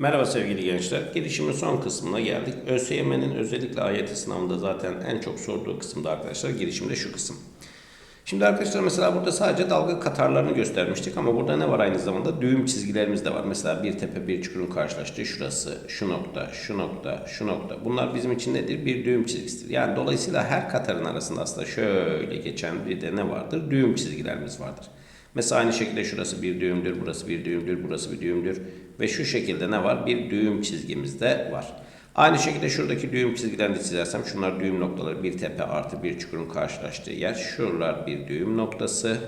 Merhaba sevgili gençler. Gelişimin son kısmına geldik. ÖSYM'nin özellikle AYT sınavında zaten en çok sorduğu kısımda arkadaşlar girişimde şu kısım. Şimdi arkadaşlar mesela burada sadece dalga katarlarını göstermiştik ama burada ne var aynı zamanda? Düğüm çizgilerimiz de var. Mesela bir tepe bir çukurun karşılaştığı şurası, şu nokta, şu nokta, şu nokta. Bunlar bizim için nedir? Bir düğüm çizgisidir. Yani dolayısıyla her katarın arasında aslında şöyle geçen bir de ne vardır? Düğüm çizgilerimiz vardır. Mesela aynı şekilde şurası bir düğümdür, burası bir düğümdür, burası bir düğümdür. Ve şu şekilde ne var? Bir düğüm çizgimiz de var. Aynı şekilde şuradaki düğüm çizgilerini de çizersem şunlar düğüm noktaları. Bir tepe artı bir çukurun karşılaştığı yer. Şuralar bir düğüm noktası.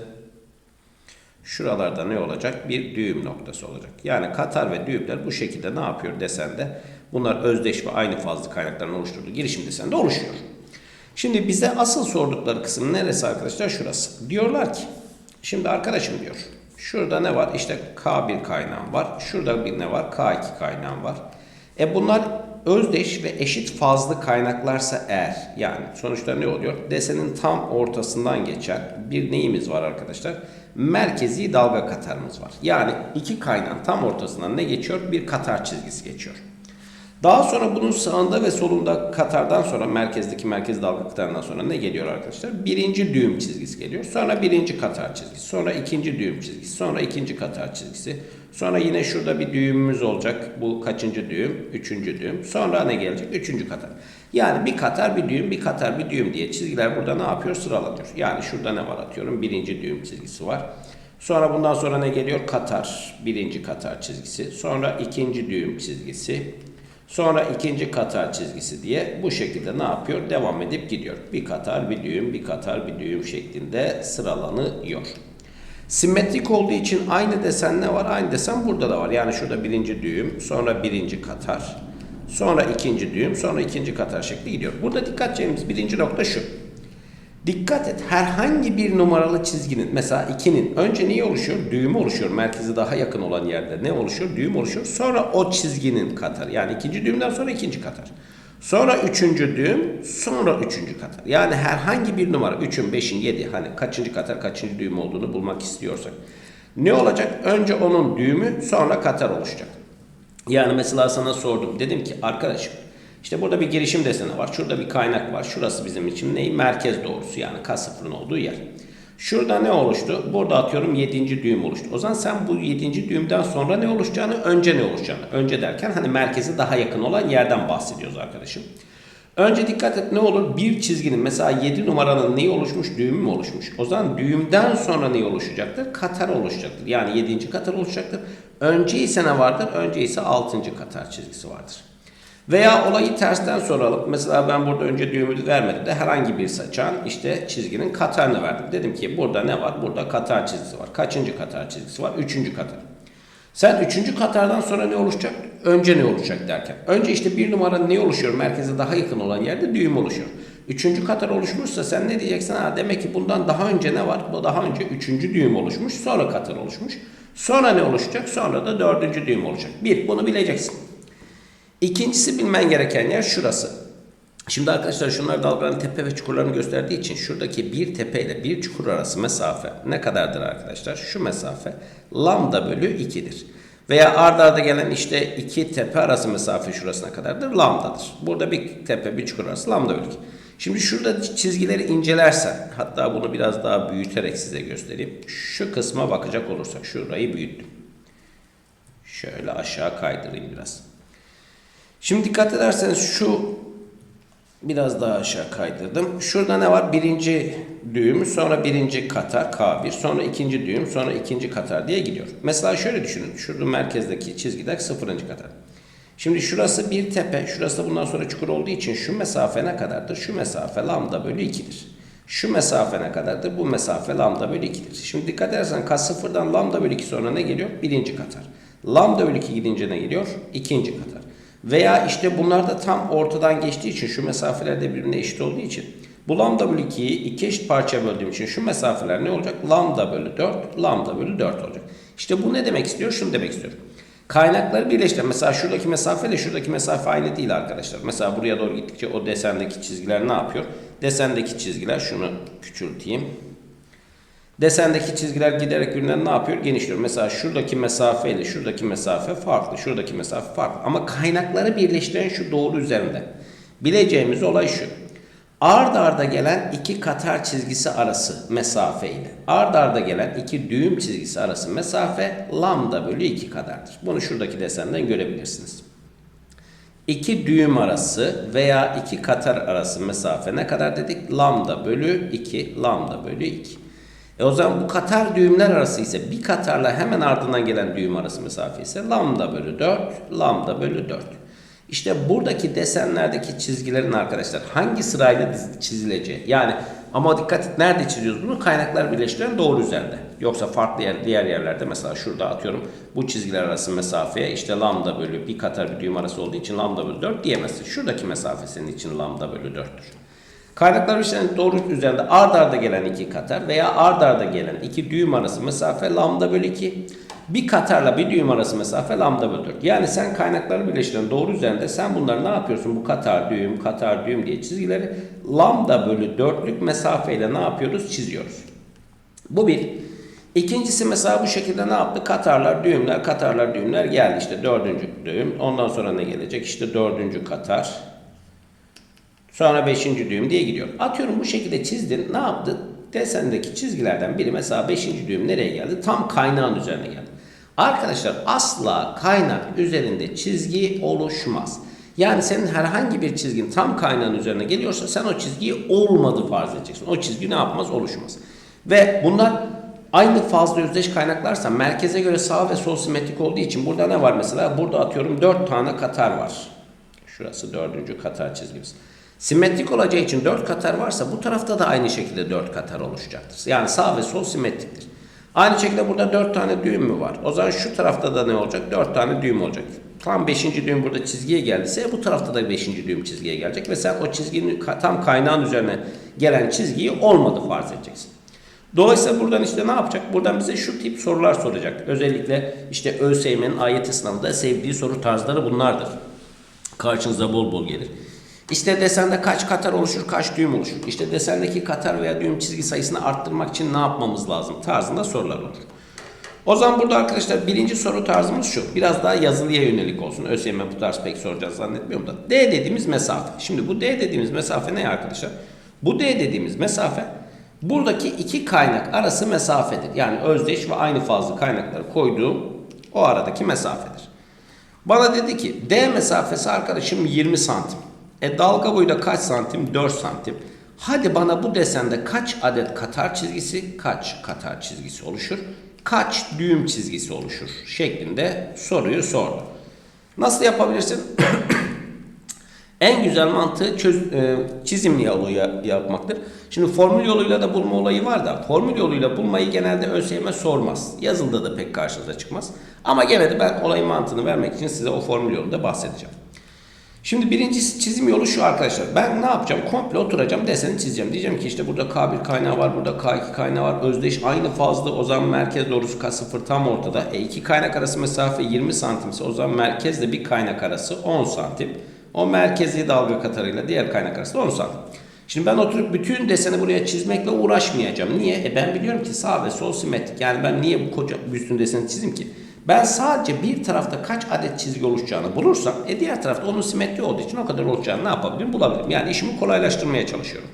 Şuralarda ne olacak? Bir düğüm noktası olacak. Yani katar ve düğümler bu şekilde ne yapıyor desende bunlar özdeş ve aynı fazlı kaynakların oluşturduğu girişim desende oluşuyor. Şimdi bize asıl sordukları kısım neresi arkadaşlar? Şurası. Diyorlar ki Şimdi arkadaşım diyor. Şurada ne var? İşte K1 kaynağım var. Şurada bir ne var? K2 kaynağım var. E bunlar özdeş ve eşit fazlı kaynaklarsa eğer yani sonuçta ne oluyor? Desenin tam ortasından geçen bir neyimiz var arkadaşlar? Merkezi dalga katarımız var. Yani iki kaynağın tam ortasından ne geçiyor? Bir katar çizgisi geçiyor. Daha sonra bunun sağında ve solunda katardan sonra merkezdeki merkez dalga katarından sonra ne geliyor arkadaşlar? Birinci düğüm çizgisi geliyor. Sonra birinci katar çizgisi. Sonra ikinci düğüm çizgisi. Sonra ikinci katar çizgisi. Sonra yine şurada bir düğümümüz olacak. Bu kaçıncı düğüm? Üçüncü düğüm. Sonra ne gelecek? Üçüncü katar. Yani bir katar bir düğüm, bir katar bir düğüm diye çizgiler burada ne yapıyor? Sıralanıyor. Yani şurada ne var atıyorum? Birinci düğüm çizgisi var. Sonra bundan sonra ne geliyor? Katar. Birinci katar çizgisi. Sonra ikinci düğüm çizgisi. Sonra ikinci katar çizgisi diye bu şekilde ne yapıyor? Devam edip gidiyor. Bir katar, bir düğüm, bir katar, bir düğüm şeklinde sıralanıyor. Simetrik olduğu için aynı desen ne var? Aynı desen burada da var. Yani şurada birinci düğüm, sonra birinci katar, sonra ikinci düğüm, sonra ikinci katar şekli gidiyor. Burada dikkat edeceğimiz birinci nokta şu. Dikkat et herhangi bir numaralı çizginin mesela 2'nin önce neyi oluşuyor? Düğümü oluşuyor. Merkezi daha yakın olan yerde ne oluşuyor? Düğüm oluşuyor. Sonra o çizginin katar. Yani ikinci düğümden sonra ikinci katar. Sonra üçüncü düğüm, sonra üçüncü katar. Yani herhangi bir numara, üçün, beşin, yedi, hani kaçıncı katar, kaçıncı düğüm olduğunu bulmak istiyorsak. Ne olacak? Önce onun düğümü, sonra katar oluşacak. Yani mesela sana sordum. Dedim ki arkadaşım işte burada bir girişim deseni var. Şurada bir kaynak var. Şurası bizim için neyi? Merkez doğrusu yani K0'ın olduğu yer. Şurada ne oluştu? Burada atıyorum 7. düğüm oluştu. O zaman sen bu 7. düğümden sonra ne oluşacağını, önce ne oluşacağını. Önce derken hani merkeze daha yakın olan yerden bahsediyoruz arkadaşım. Önce dikkat et ne olur? Bir çizginin mesela 7 numaranın neyi oluşmuş? Düğümü mü oluşmuş? O zaman düğümden sonra ne oluşacaktır? Katar oluşacaktır. Yani 7. katar oluşacaktır. Önce ise ne vardır? Önce ise 6. katar çizgisi vardır. Veya olayı tersten soralım. Mesela ben burada önce düğümü vermedim de herhangi bir saçan işte çizginin katarını verdim. Dedim ki burada ne var? Burada katar çizgisi var. Kaçıncı katar çizgisi var? Üçüncü katar. Sen üçüncü katardan sonra ne oluşacak? Önce ne olacak derken. Önce işte bir numaranın ne oluşuyor? Merkeze daha yakın olan yerde düğüm oluşuyor. Üçüncü katar oluşmuşsa sen ne diyeceksin? Ha, demek ki bundan daha önce ne var? Bu daha önce üçüncü düğüm oluşmuş. Sonra katar oluşmuş. Sonra ne oluşacak? Sonra da dördüncü düğüm olacak. Bir, bunu bileceksin. İkincisi bilmen gereken yer şurası. Şimdi arkadaşlar şunlar dalgaların tepe ve çukurlarını gösterdiği için şuradaki bir tepe ile bir çukur arası mesafe ne kadardır arkadaşlar? Şu mesafe lambda bölü 2'dir. Veya arda arda gelen işte iki tepe arası mesafe şurasına kadardır. Lambdadır. Burada bir tepe bir çukur arası lambda bölü 2. Şimdi şurada çizgileri incelersen hatta bunu biraz daha büyüterek size göstereyim. Şu kısma bakacak olursak şurayı büyüttüm. Şöyle aşağı kaydırayım biraz. Şimdi dikkat ederseniz şu biraz daha aşağı kaydırdım. Şurada ne var? Birinci düğüm, sonra birinci katar K1, sonra ikinci düğüm, sonra ikinci katar diye gidiyor. Mesela şöyle düşünün. Şurada merkezdeki çizgiler sıfırıncı katar. Şimdi şurası bir tepe, şurası da bundan sonra çukur olduğu için şu mesafe ne kadardır? Şu mesafe lambda bölü 2'dir. Şu mesafe ne kadardır? Bu mesafe lambda bölü 2'dir. Şimdi dikkat edersen K sıfırdan lambda bölü 2 sonra ne geliyor? Birinci katar. Lambda bölü 2 gidince ne geliyor? İkinci katar. Veya işte bunlar da tam ortadan geçtiği için şu mesafeler de birbirine eşit olduğu için bu lambda bölü 2'yi iki eşit parçaya böldüğüm için şu mesafeler ne olacak? Lambda bölü 4, lambda bölü 4 olacak. İşte bu ne demek istiyor? Şunu demek istiyor. Kaynakları birleştir. Mesela şuradaki mesafe ile şuradaki mesafe aynı değil arkadaşlar. Mesela buraya doğru gittikçe o desendeki çizgiler ne yapıyor? Desendeki çizgiler şunu küçülteyim. Desendeki çizgiler giderek birbirinden ne yapıyor? Genişliyor. Mesela şuradaki mesafe ile şuradaki mesafe farklı. Şuradaki mesafe farklı. Ama kaynakları birleştiren şu doğru üzerinde. Bileceğimiz olay şu. Ard arda gelen iki katar çizgisi arası mesafe ile ard arda gelen iki düğüm çizgisi arası mesafe lambda bölü 2 kadardır. Bunu şuradaki desenden görebilirsiniz. İki düğüm arası veya iki katar arası mesafe ne kadar dedik? Lambda bölü 2, lambda bölü 2. E o zaman bu katar düğümler arası ise bir katarla hemen ardından gelen düğüm arası mesafe ise lambda bölü 4, lambda bölü 4. İşte buradaki desenlerdeki çizgilerin arkadaşlar hangi sırayla çizileceği. Yani ama dikkat et nerede çiziyoruz bunu? Kaynaklar birleştiren doğru üzerinde. Yoksa farklı yer, diğer yerlerde mesela şurada atıyorum bu çizgiler arası mesafeye işte lambda bölü bir katar bir düğüm arası olduğu için lambda bölü 4 diyemezsin. Şuradaki mesafe senin için lambda bölü 4'tür. Kaynaklar birleştiren doğru üzerinde ard arda gelen iki katar veya ard arda gelen iki düğüm arası mesafe lambda bölü 2. Bir katarla bir düğüm arası mesafe lambda bölü 4. Yani sen kaynakları birleştiren doğru üzerinde sen bunları ne yapıyorsun? Bu katar düğüm, katar düğüm diye çizgileri lambda bölü 4'lük mesafeyle ne yapıyoruz? Çiziyoruz. Bu bir. İkincisi mesela bu şekilde ne yaptı? Katarlar, düğümler, katarlar, düğümler geldi. İşte dördüncü düğüm. Ondan sonra ne gelecek? İşte dördüncü katar. Sonra beşinci düğüm diye gidiyor. Atıyorum bu şekilde çizdin. Ne yaptı? Desendeki çizgilerden biri mesela beşinci düğüm nereye geldi? Tam kaynağın üzerine geldi. Arkadaşlar asla kaynak üzerinde çizgi oluşmaz. Yani senin herhangi bir çizgin tam kaynağın üzerine geliyorsa sen o çizgiyi olmadı farz edeceksin. O çizgi ne yapmaz? Oluşmaz. Ve bunlar aynı fazla özdeş kaynaklarsa merkeze göre sağ ve sol simetrik olduğu için burada ne var mesela? Burada atıyorum 4 tane katar var. Şurası dördüncü katar çizgimiz. Simetrik olacağı için 4 katar varsa bu tarafta da aynı şekilde 4 katar oluşacaktır. Yani sağ ve sol simetriktir. Aynı şekilde burada 4 tane düğüm mü var? O zaman şu tarafta da ne olacak? 4 tane düğüm olacak. Tam 5. düğüm burada çizgiye geldiyse bu tarafta da 5. düğüm çizgiye gelecek ve sen o çizginin tam kaynağın üzerine gelen çizgiyi olmadı farz edeceksin. Dolayısıyla buradan işte ne yapacak? Buradan bize şu tip sorular soracak. Özellikle işte ÖSYM'nin AYT sınavında sevdiği soru tarzları bunlardır. Karşınıza bol bol gelir. İşte desende kaç katar oluşur, kaç düğüm oluşur? İşte desendeki katar veya düğüm çizgi sayısını arttırmak için ne yapmamız lazım? Tarzında sorular olur. O zaman burada arkadaşlar birinci soru tarzımız şu. Biraz daha yazılıya yönelik olsun. ÖSYM bu tarz pek soracağız zannetmiyorum da. D dediğimiz mesafe. Şimdi bu D dediğimiz mesafe ne arkadaşlar? Bu D dediğimiz mesafe buradaki iki kaynak arası mesafedir. Yani özdeş ve aynı fazlı kaynakları koyduğum o aradaki mesafedir. Bana dedi ki D mesafesi arkadaşım 20 santim. E dalga boyu da kaç santim? 4 santim. Hadi bana bu desende kaç adet katar çizgisi, kaç katar çizgisi oluşur? Kaç düğüm çizgisi oluşur? Şeklinde soruyu sordu. Nasıl yapabilirsin? En güzel mantığı çöz, e, çizim yoluyla yapmaktır. Şimdi formül yoluyla da bulma olayı var da formül yoluyla bulmayı genelde ÖSYM sormaz. Yazılıda da pek karşınıza çıkmaz. Ama gene de ben olayın mantığını vermek için size o formül yolunda bahsedeceğim. Şimdi birincisi çizim yolu şu arkadaşlar. Ben ne yapacağım? Komple oturacağım deseni çizeceğim. Diyeceğim ki işte burada K1 kaynağı var, burada K2 kaynağı var. Özdeş aynı fazla o zaman merkez doğrusu K0 tam ortada. E iki kaynak arası mesafe 20 santimse o zaman merkezle bir kaynak arası 10 santim. O merkezi dalga katarıyla diğer kaynak arası da 10 santim. Şimdi ben oturup bütün deseni buraya çizmekle uğraşmayacağım. Niye? E ben biliyorum ki sağ ve sol simetrik. Yani ben niye bu koca bütün deseni çizeyim ki? Ben sadece bir tarafta kaç adet çizgi oluşacağını bulursam, e diğer tarafta onun simetri olduğu için o kadar olacağını ne yapabilirim? Bulabilirim. Yani işimi kolaylaştırmaya çalışıyorum.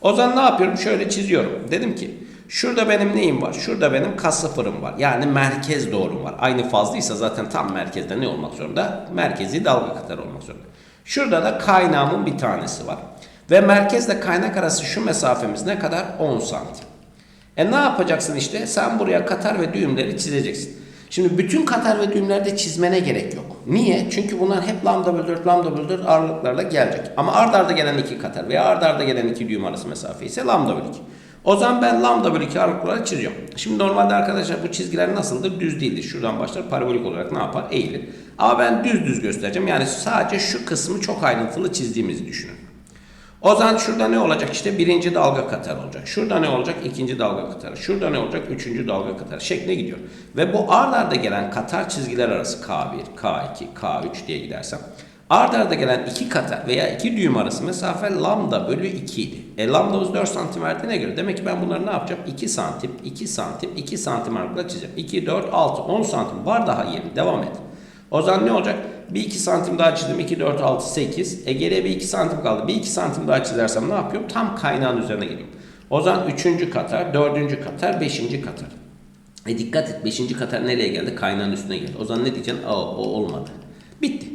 O zaman ne yapıyorum? Şöyle çiziyorum. Dedim ki şurada benim neyim var? Şurada benim kas sıfırım var. Yani merkez doğrum var. Aynı fazlıysa zaten tam merkezde ne olmak zorunda? Merkezi dalga katar olmak zorunda. Şurada da kaynağımın bir tanesi var. Ve merkezle kaynak arası şu mesafemiz ne kadar? 10 santim. E ne yapacaksın işte? Sen buraya katar ve düğümleri çizeceksin. Şimdi bütün katar ve düğümlerde çizmene gerek yok. Niye? Çünkü bunlar hep lambda bölü 4, lambda bölü 4 ağırlıklarla gelecek. Ama ard arda gelen iki katar veya ard arda gelen iki düğüm arası mesafe ise lambda bölü 2. O zaman ben lambda bölü 2 ağırlıkları çiziyorum. Şimdi normalde arkadaşlar bu çizgiler nasıldır? Düz değildir. Şuradan başlar parabolik olarak ne yapar? Eğilir. Ama ben düz düz göstereceğim. Yani sadece şu kısmı çok ayrıntılı çizdiğimizi düşünün. O zaman şurada ne olacak? İşte birinci dalga katar olacak. Şurada ne olacak? İkinci dalga katar. Şurada ne olacak? Üçüncü dalga katar. Şekline gidiyor. Ve bu ard arda gelen katar çizgiler arası K1, K2, K3 diye gidersem Ard arda gelen iki katar veya iki düğüm arası mesafe lambda bölü 2 idi. E lambdamız 4 santim verdiğine göre demek ki ben bunları ne yapacağım? 2 santim, 2 santim, 2 santim aralıkla çizeceğim. 2, 4, 6, 10 santim var daha yeni. Devam et. O zaman ne olacak? Bir 2 santim daha çizdim. 2, 4, 6, 8. E geriye bir 2 santim kaldı. Bir 2 santim daha çizersem ne yapıyorum? Tam kaynağın üzerine geliyorum. O zaman 3. katar, 4. katar, 5. katar. E dikkat et 5. katar nereye geldi? Kaynağın üstüne geldi. O zaman ne diyeceksin? O, o olmadı. Bitti.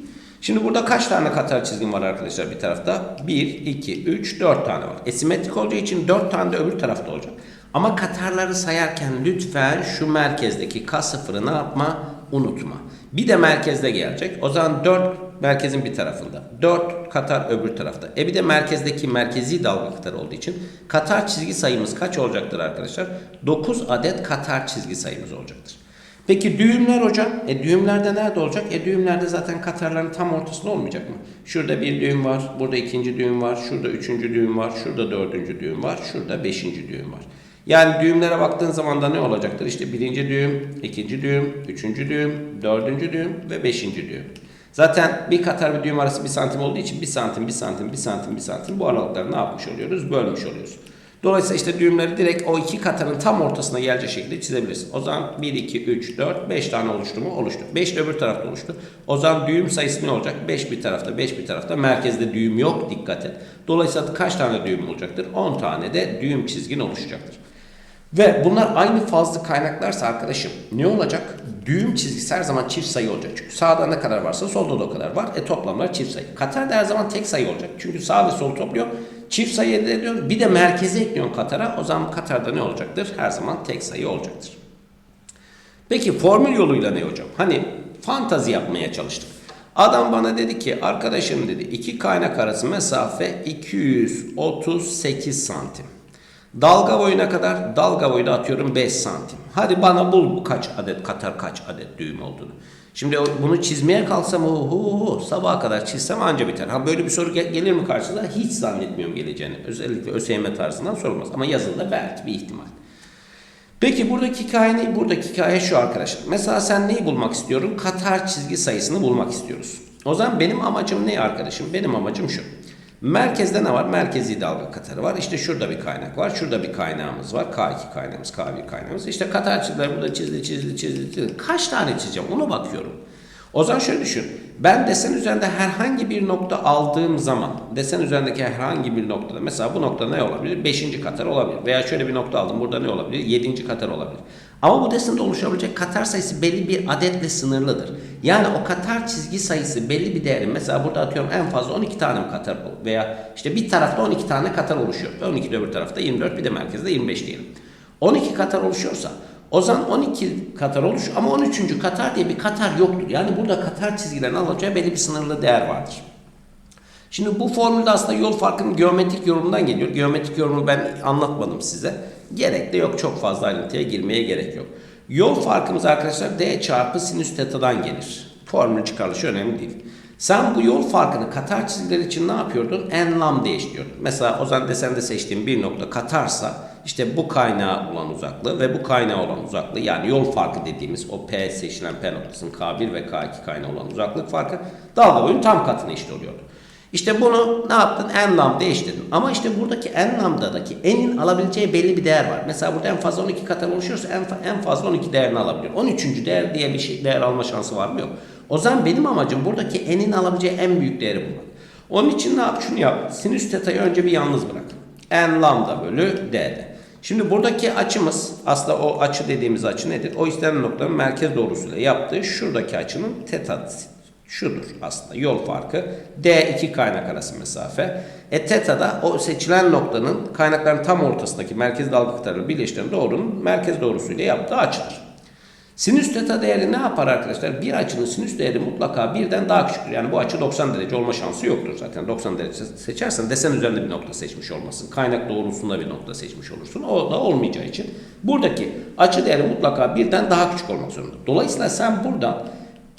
Şimdi burada kaç tane katar çizgim var arkadaşlar bir tarafta? 1, 2, 3, 4 tane var. E simetrik olacağı için 4 tane de öbür tarafta olacak. Ama katarları sayarken lütfen şu merkezdeki K sıfırı ne yapma? Unutma. Bir de merkezde gelecek. O zaman 4 merkezin bir tarafında. 4 katar öbür tarafta. E bir de merkezdeki merkezi dalga katar olduğu için katar çizgi sayımız kaç olacaktır arkadaşlar? 9 adet katar çizgi sayımız olacaktır. Peki düğümler hocam? E düğümlerde nerede olacak? E düğümlerde zaten katarların tam ortasında olmayacak mı? Şurada bir düğüm var, burada ikinci düğüm var, şurada üçüncü düğüm var, şurada dördüncü düğüm var, şurada beşinci düğüm var. Yani düğümlere baktığın zaman da ne olacaktır? İşte birinci düğüm, ikinci düğüm, üçüncü düğüm, dördüncü düğüm ve beşinci düğüm. Zaten bir katar bir düğüm arası bir santim olduğu için bir santim, bir santim, bir santim, bir santim bu aralıkları ne yapmış oluyoruz? Bölmüş oluyoruz. Dolayısıyla işte düğümleri direkt o iki katanın tam ortasına gelecek şekilde çizebilirsin. O zaman 1, 2, 3, 4, 5 tane oluştu mu? Oluştu. 5 de öbür tarafta oluştu. O zaman düğüm sayısı ne olacak? 5 bir tarafta, 5 bir tarafta. Merkezde düğüm yok. Dikkat et. Dolayısıyla kaç tane düğüm olacaktır? 10 tane de düğüm çizgin oluşacaktır. Ve bunlar aynı fazlı kaynaklarsa arkadaşım ne olacak? Düğüm çizgisi her zaman çift sayı olacak. Çünkü sağda ne kadar varsa solda da o kadar var. E toplamlar çift sayı. Katar da her zaman tek sayı olacak. Çünkü sağ ve sol topluyor. Çift sayı elde ediyorsun. Bir de merkeze ekliyorsun Katar'a. O zaman Katar'da ne olacaktır? Her zaman tek sayı olacaktır. Peki formül yoluyla ne hocam? Hani fantazi yapmaya çalıştık. Adam bana dedi ki arkadaşım dedi iki kaynak arası mesafe 238 santim. Dalga boyuna kadar dalga boyu da atıyorum 5 santim. Hadi bana bul bu kaç adet katar kaç adet düğüm olduğunu. Şimdi bunu çizmeye kalksam hu sabaha kadar çizsem anca biter. Ha böyle bir soru gel- gelir mi karşınıza? Hiç zannetmiyorum geleceğini. Özellikle ÖSYM tarzından sorulmaz. Ama yazılı belki bir ihtimal. Peki buradaki hikaye ne? Buradaki hikaye şu arkadaşlar. Mesela sen neyi bulmak istiyorum? Katar çizgi sayısını bulmak istiyoruz. O zaman benim amacım ne arkadaşım? Benim amacım şu. Merkezde ne var? Merkezi dalga katarı var. İşte şurada bir kaynak var. Şurada bir kaynağımız var. K2 kaynağımız, K1 kaynağımız. İşte katar burada çizdi, çizdi, çizdi, çizdi. Kaç tane çizeceğim? Ona bakıyorum. O zaman şöyle düşün. Ben desen üzerinde herhangi bir nokta aldığım zaman desen üzerindeki herhangi bir noktada mesela bu nokta ne olabilir? Beşinci katar olabilir. Veya şöyle bir nokta aldım. Burada ne olabilir? Yedinci katar olabilir. Ama bu desende oluşabilecek katar sayısı belli bir adetle sınırlıdır. Yani o katar çizgi sayısı belli bir değerin mesela burada atıyorum en fazla 12 tane katar? Veya işte bir tarafta 12 tane katar oluşuyor. 12 de öbür tarafta 24 bir de merkezde 25 diyelim. 12 katar oluşuyorsa o zaman 12 katar oluş ama 13. katar diye bir katar yoktur. Yani burada katar çizgilerin alacağı belli bir sınırlı değer vardır. Şimdi bu formülde aslında yol farkının geometrik yorumundan geliyor. Geometrik yorumu ben anlatmadım size. Gerek de yok çok fazla ayrıntıya girmeye gerek yok. Yol farkımız arkadaşlar d çarpı sinüs tetadan gelir. Formül çıkarılışı önemli değil. Sen bu yol farkını katar çizgiler için ne yapıyordun? En lambda eşliyordun. Mesela o zaman desende seçtiğim bir nokta katarsa işte bu kaynağa olan uzaklığı ve bu kaynağa olan uzaklığı yani yol farkı dediğimiz o P seçilen P noktasının K1 ve K2 kaynağı olan uzaklık farkı dalga boyunun tam katına eşit oluyordu. İşte bunu ne yaptın? En lambda eşitledin. Ama işte buradaki en lambdadaki enin alabileceği belli bir değer var. Mesela burada en fazla 12 katar oluşuyorsa en, en fazla 12 değerini alabilir. 13. değer diye bir şey değer alma şansı var mı? Yok. O zaman benim amacım buradaki enin alabileceği en büyük değeri bulmak. Onun için ne yap? Şunu yap. Sinüs teta'yı önce bir yalnız bırak. En lambda bölü d'de. Şimdi buradaki açımız aslında o açı dediğimiz açı nedir? O istenen noktanın merkez doğrusuyla yaptığı şuradaki açının teta'sı şudur aslında yol farkı. D iki kaynak arası mesafe. E teta da o seçilen noktanın kaynakların tam ortasındaki merkez dalga kıtarıyla birleştiren doğrunun merkez doğrusuyla yaptığı açıdır. Sinüs teta değeri ne yapar arkadaşlar? Bir açının sinüs değeri mutlaka birden daha küçüktür. Yani bu açı 90 derece olma şansı yoktur zaten. 90 derece seçersen desen üzerinde bir nokta seçmiş olmasın. Kaynak doğrusunda bir nokta seçmiş olursun. O da olmayacağı için buradaki açı değeri mutlaka birden daha küçük olmak zorunda. Dolayısıyla sen buradan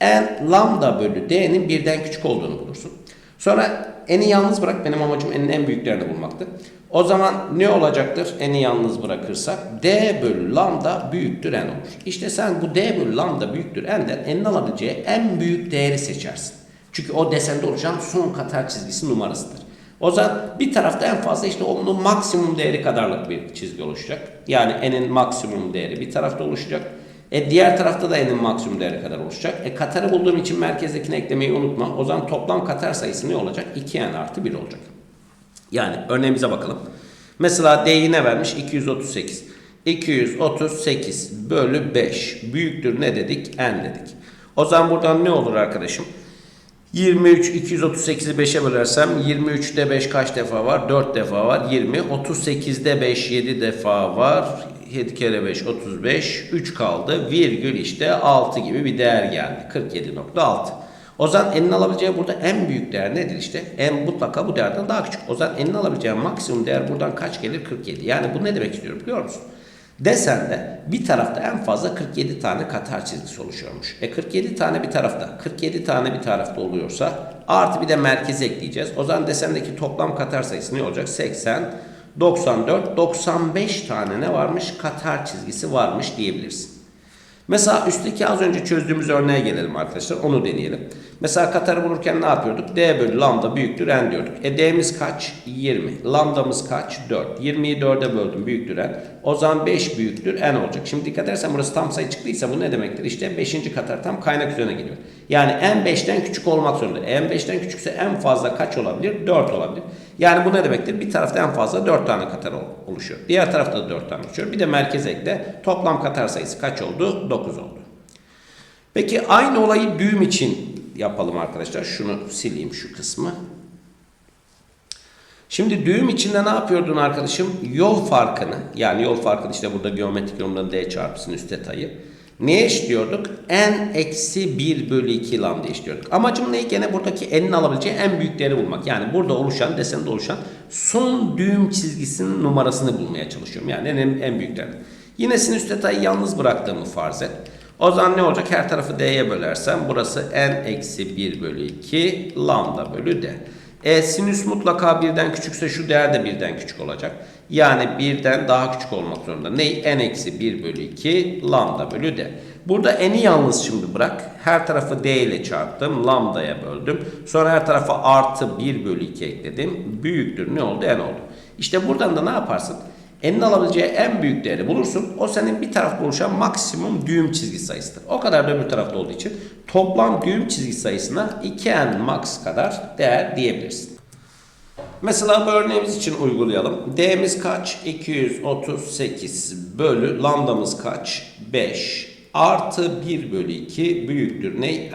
n lambda bölü d'nin birden küçük olduğunu bulursun. Sonra n'i yalnız bırak. Benim amacım n'in en büyük değerini bulmaktı. O zaman ne olacaktır n'i yalnız bırakırsak? d bölü lambda büyüktür n olur. İşte sen bu d bölü lambda büyüktür n'den n'in alabileceği en büyük değeri seçersin. Çünkü o desende oluşan son katar çizgisi numarasıdır. O zaman bir tarafta en fazla işte onun maksimum değeri kadarlık bir çizgi oluşacak. Yani n'in maksimum değeri bir tarafta oluşacak. E diğer tarafta da n'in maksimum değeri kadar oluşacak. E katarı bulduğum için merkezdekini eklemeyi unutma. O zaman toplam katar sayısı ne olacak? 2n artı 1 olacak. Yani örneğimize bakalım. Mesela D'yi ne vermiş? 238. 238 bölü 5 büyüktür ne dedik? N dedik. O zaman buradan ne olur arkadaşım? 23 238'i 5'e bölersem 23'te 5 kaç defa var? 4 defa var. 20. 38'de 5 7 defa var. 7 kere 5 35. 3 kaldı. Virgül işte 6 gibi bir değer geldi. 47.6. O zaman n'in alabileceği burada en büyük değer nedir işte? n mutlaka bu değerden daha küçük. O zaman n'in alabileceği maksimum değer buradan kaç gelir? 47. Yani bu ne demek istiyorum biliyor musun? Desende bir tarafta en fazla 47 tane katar çizgisi oluşuyormuş. E 47 tane bir tarafta, 47 tane bir tarafta oluyorsa artı bir de merkeze ekleyeceğiz. O zaman desendeki toplam katar sayısı ne olacak? 80, 94, 95 tane ne varmış? Katar çizgisi varmış diyebilirsin. Mesela üstteki az önce çözdüğümüz örneğe gelelim arkadaşlar. Onu deneyelim. Mesela katarı bulurken ne yapıyorduk? D bölü lambda büyüktür n diyorduk. E D'miz kaç? 20. Lambdamız kaç? 4. 20'yi 4'e böldüm büyüktür n. O zaman 5 büyüktür n olacak. Şimdi dikkat edersen burası tam sayı çıktıysa bu ne demektir? İşte 5. katar tam kaynak üzerine geliyor. Yani n 5'ten küçük olmak zorunda. n 5'ten küçükse en fazla kaç olabilir? 4 olabilir. Yani bu ne demektir? Bir tarafta en fazla 4 tane katar oluşuyor. Diğer tarafta da 4 tane oluşuyor. Bir de merkez ekle. Toplam katar sayısı kaç oldu? 9 oldu. Peki aynı olayı düğüm için yapalım arkadaşlar. Şunu sileyim şu kısmı. Şimdi düğüm içinde ne yapıyordun arkadaşım? Yol farkını yani yol farkını işte burada geometrik yorumda d çarpı sinüs teta'yı neye eşliyorduk? n eksi 1 bölü 2 lambda eşliyorduk. Amacım ne? Gene buradaki n'in alabileceği en büyük değeri bulmak. Yani burada oluşan, desende oluşan son düğüm çizgisinin numarasını bulmaya çalışıyorum. Yani en, en büyük değer. Yine sinüs teta'yı yalnız bıraktığımı farz et. O zaman ne olacak? Her tarafı d'ye bölersem burası n eksi 1 bölü 2 lambda bölü d. E sinüs mutlaka birden küçükse şu değer de birden küçük olacak. Yani birden daha küçük olmak zorunda. Ney? n eksi 1 bölü 2 lambda bölü d. Burada n'i yalnız şimdi bırak. Her tarafı d ile çarptım. Lambdaya böldüm. Sonra her tarafa artı 1 bölü 2 ekledim. Büyüktür. Ne oldu? n oldu. İşte buradan da ne yaparsın? N'in alabileceği en büyük değeri bulursun. O senin bir tarafta oluşan maksimum düğüm çizgi sayısıdır. O kadar da öbür tarafta olduğu için toplam düğüm çizgi sayısına 2n max kadar değer diyebilirsin. Mesela bu örneğimiz için uygulayalım. D'miz kaç? 238 bölü lambdamız kaç? 5 artı 1 bölü 2 büyüktür ne? n.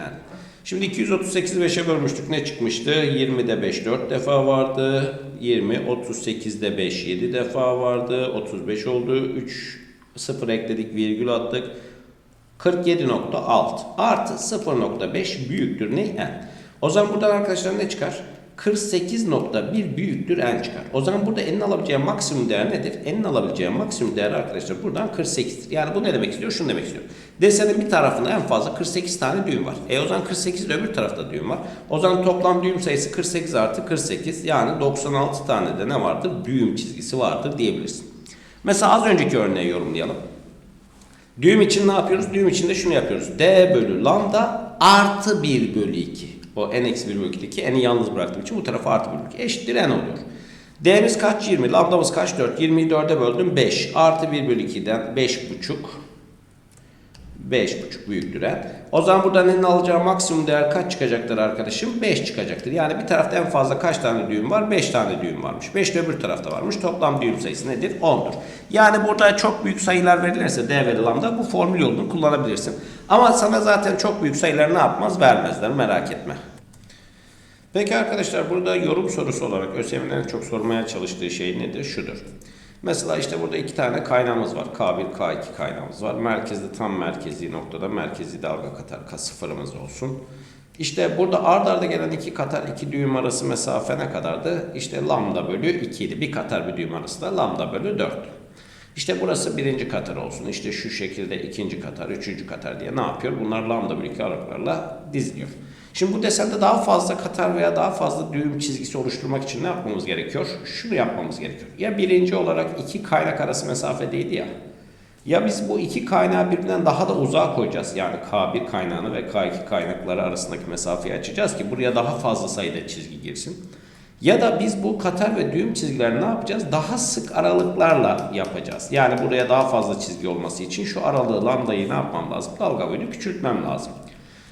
Şimdi 238'i 5'e bölmüştük. Ne çıkmıştı? 20'de 5 4 defa vardı. 20, 38'de 5 7 defa vardı. 35 oldu. 3 0 ekledik, virgül attık. 47.6 artı 0.5 büyüktür ne? n. O zaman buradan arkadaşlar ne çıkar? 48.1 büyüktür n çıkar. O zaman burada n'in alabileceği maksimum değer nedir? N'in alabileceği maksimum değer arkadaşlar buradan 48'dir. Yani bu ne demek istiyor? Şunu demek istiyor. Desenin bir tarafında en fazla 48 tane düğüm var. E o zaman 48 de öbür tarafta düğüm var. O zaman toplam düğüm sayısı 48 artı 48 yani 96 tane de ne vardır? Düğüm çizgisi vardır diyebilirsin. Mesela az önceki örneği yorumlayalım. Düğüm için ne yapıyoruz? Düğüm için de şunu yapıyoruz. D bölü lambda artı 1 bölü 2. O n eksi 1 bölü 2'deki n'i yalnız bıraktığım için bu tarafa artı 1 bölü 2 eşittir n oluyor. D'miz kaç? 20. Lambdamız kaç? 4. 20'yi 4'e böldüm. 5. Artı 1 bölü 2'den 5,5. 5,5 büyüktür n. O zaman buradan n'in alacağı maksimum değer kaç çıkacaktır arkadaşım? 5 çıkacaktır. Yani bir tarafta en fazla kaç tane düğüm var? 5 tane düğüm varmış. 5 de öbür tarafta varmış. Toplam düğüm sayısı nedir? 10'dur. Yani burada çok büyük sayılar verilirse d ve lambda bu formül yolunu kullanabilirsin. Ama sana zaten çok büyük sayılar ne yapmaz? Vermezler. Merak etme. Peki arkadaşlar burada yorum sorusu olarak ÖSYM'nin en çok sormaya çalıştığı şey nedir? Şudur. Mesela işte burada iki tane kaynağımız var. K1, K2 kaynağımız var. Merkezde tam merkezi noktada merkezi dalga katar K sıfırımız olsun. İşte burada ard arda gelen iki katar iki düğüm arası mesafe ne kadardı? İşte lambda bölü 2 idi. Bir katar bir düğüm arası da lambda bölü 4. İşte burası birinci katar olsun. İşte şu şekilde ikinci katar, üçüncü katar diye ne yapıyor? Bunlar lambda bölü 2 aralıklarla diziliyor. Şimdi bu desende daha fazla katar veya daha fazla düğüm çizgisi oluşturmak için ne yapmamız gerekiyor? Şunu yapmamız gerekiyor. Ya birinci olarak iki kaynak arası mesafedeydi ya. Ya biz bu iki kaynağı birbirinden daha da uzağa koyacağız. Yani K1 kaynağını ve K2 kaynakları arasındaki mesafeyi açacağız ki buraya daha fazla sayıda çizgi girsin. Ya da biz bu katar ve düğüm çizgilerini ne yapacağız? Daha sık aralıklarla yapacağız. Yani buraya daha fazla çizgi olması için şu aralığı lambdayı ne yapmam lazım? Dalga boyunu küçültmem lazım.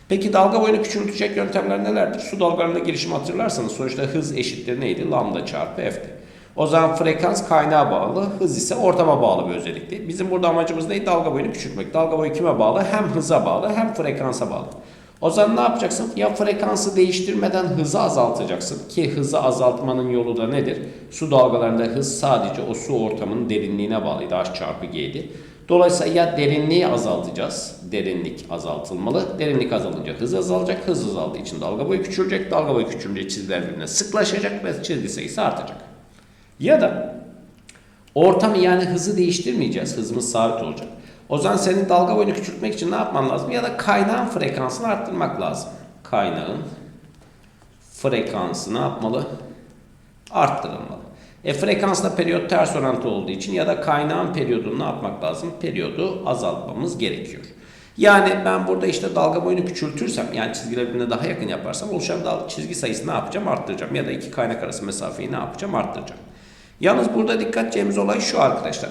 Peki dalga boyunu küçültecek yöntemler nelerdir? Su dalgalarında girişimi hatırlarsanız sonuçta hız eşittir neydi? Lambda çarpı f'ti. O zaman frekans kaynağa bağlı, hız ise ortama bağlı bir özellikti. Bizim burada amacımız neydi? Dalga boyunu küçültmek. Dalga boyu kime bağlı? Hem hıza bağlı hem frekansa bağlı. O zaman ne yapacaksın? Ya frekansı değiştirmeden hızı azaltacaksın ki hızı azaltmanın yolu da nedir? Su dalgalarında hız sadece o su ortamının derinliğine bağlıydı. H çarpı G'ydi. Dolayısıyla ya derinliği azaltacağız. Derinlik azaltılmalı. Derinlik azalınca hız azalacak. Hız azaldığı için dalga boyu küçülecek. Dalga boyu küçülünce çizgiler birbirine sıklaşacak ve çizgi sayısı artacak. Ya da ortamı yani hızı değiştirmeyeceğiz. Hızımız sabit olacak. O zaman senin dalga boyunu küçültmek için ne yapman lazım? Ya da kaynağın frekansını arttırmak lazım. Kaynağın frekansı ne yapmalı? Arttırılmalı. E frekansla periyot ters orantı olduğu için ya da kaynağın periyodunu ne yapmak lazım? Periyodu azaltmamız gerekiyor. Yani ben burada işte dalga boyunu küçültürsem yani çizgiler birbirine daha yakın yaparsam oluşan dal çizgi sayısını ne yapacağım? Arttıracağım. Ya da iki kaynak arası mesafeyi ne yapacağım? Arttıracağım. Yalnız burada dikkat edeceğimiz olay şu arkadaşlar.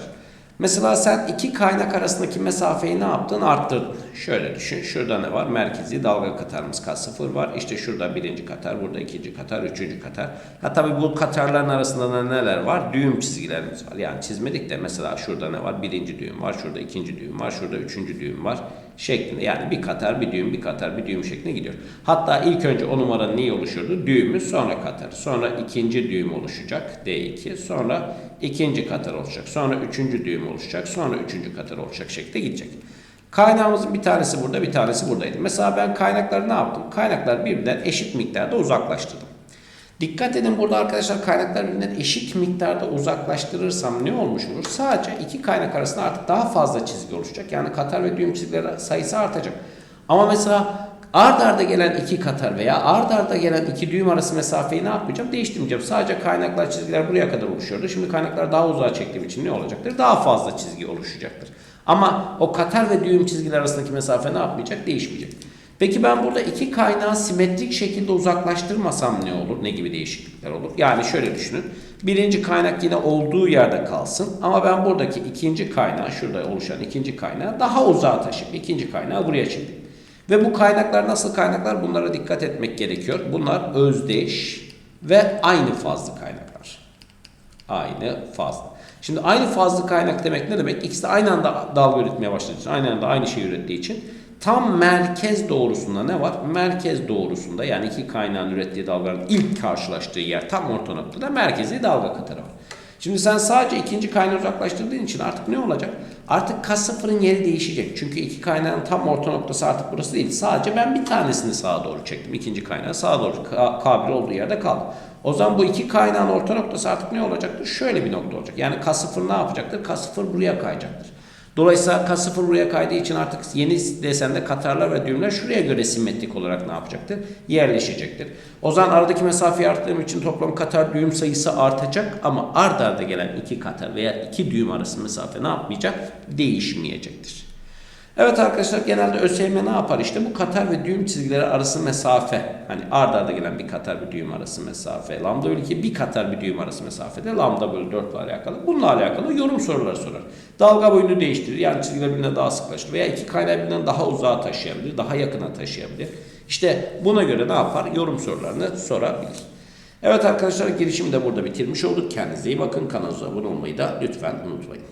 Mesela sen iki kaynak arasındaki mesafeyi ne yaptın? Arttırdın. Şöyle düşün. Şurada ne var? Merkezi dalga katarımız K0 var. İşte şurada birinci katar, burada ikinci katar, üçüncü katar. Ha tabii bu katarların arasında da neler var? Düğüm çizgilerimiz var. Yani çizmedik de mesela şurada ne var? Birinci düğüm var, şurada ikinci düğüm var, şurada üçüncü düğüm var şeklinde. Yani bir katar, bir düğüm, bir katar, bir düğüm şeklinde gidiyor. Hatta ilk önce o numaranın neyi oluşurdu? Düğümü, sonra katar. Sonra ikinci düğüm oluşacak. D2. Sonra ikinci katar olacak. Sonra üçüncü düğüm oluşacak. Sonra üçüncü katar olacak şekilde gidecek. Kaynağımızın bir tanesi burada, bir tanesi buradaydı. Mesela ben kaynakları ne yaptım? Kaynaklar birbirinden eşit miktarda uzaklaştırdım. Dikkat edin burada arkadaşlar kaynaklar birbirinden eşit miktarda uzaklaştırırsam ne olmuş olur? Sadece iki kaynak arasında artık daha fazla çizgi oluşacak. Yani katar ve düğüm çizgileri sayısı artacak. Ama mesela ard arda gelen iki katar veya ard arda gelen iki düğüm arası mesafeyi ne yapmayacağım? Değiştirmeyeceğim. Sadece kaynaklar çizgiler buraya kadar oluşuyordu. Şimdi kaynaklar daha uzağa çektiğim için ne olacaktır? Daha fazla çizgi oluşacaktır. Ama o katar ve düğüm çizgiler arasındaki mesafe ne yapmayacak? Değişmeyecek. Peki ben burada iki kaynağı simetrik şekilde uzaklaştırmasam ne olur? Ne gibi değişiklikler olur? Yani şöyle düşünün. Birinci kaynak yine olduğu yerde kalsın. Ama ben buradaki ikinci kaynağı, şurada oluşan ikinci kaynağı daha uzağa taşıyıp ikinci kaynağı buraya çektim. Ve bu kaynaklar nasıl kaynaklar? Bunlara dikkat etmek gerekiyor. Bunlar özdeş ve aynı fazlı kaynaklar. Aynı fazlı. Şimdi aynı fazlı kaynak demek ne demek? İkisi de aynı anda dalga üretmeye başladığı için, aynı anda aynı şeyi ürettiği için tam merkez doğrusunda ne var? Merkez doğrusunda yani iki kaynağın ürettiği dalgaların ilk karşılaştığı yer tam orta noktada merkezi dalga katarı var. Şimdi sen sadece ikinci kaynağı uzaklaştırdığın için artık ne olacak? Artık K0'ın yeri değişecek. Çünkü iki kaynağın tam orta noktası artık burası değil. Sadece ben bir tanesini sağa doğru çektim. İkinci kaynağı sağa doğru K1 olduğu yerde kaldı. O zaman bu iki kaynağın orta noktası artık ne olacaktır? Şöyle bir nokta olacak. Yani K0 ne yapacaktır? K0 buraya kayacaktır. Dolayısıyla K0 buraya kaydığı için artık yeni desende katarlar ve düğümler şuraya göre simetrik olarak ne yapacaktır? Yerleşecektir. O zaman aradaki mesafeyi arttırdığım için toplam katar düğüm sayısı artacak ama ard arda gelen iki katar veya iki düğüm arası mesafe ne yapmayacak? Değişmeyecektir. Evet arkadaşlar genelde ÖSYM ne yapar işte bu katar ve düğüm çizgileri arası mesafe hani ard arda gelen bir katar bir düğüm arası mesafe lambda bölü 2 bir katar bir düğüm arası mesafede lambda bölü 4 ile alakalı bununla alakalı yorum soruları sorar. Dalga boyunu değiştirir yani çizgiler birbirine daha sıklaşır veya iki kaynağı birbirinden daha uzağa taşıyabilir daha yakına taşıyabilir. İşte buna göre ne yapar yorum sorularını sorabilir. Evet arkadaşlar girişimi de burada bitirmiş olduk. Kendinize iyi bakın. Kanalımıza abone olmayı da lütfen unutmayın.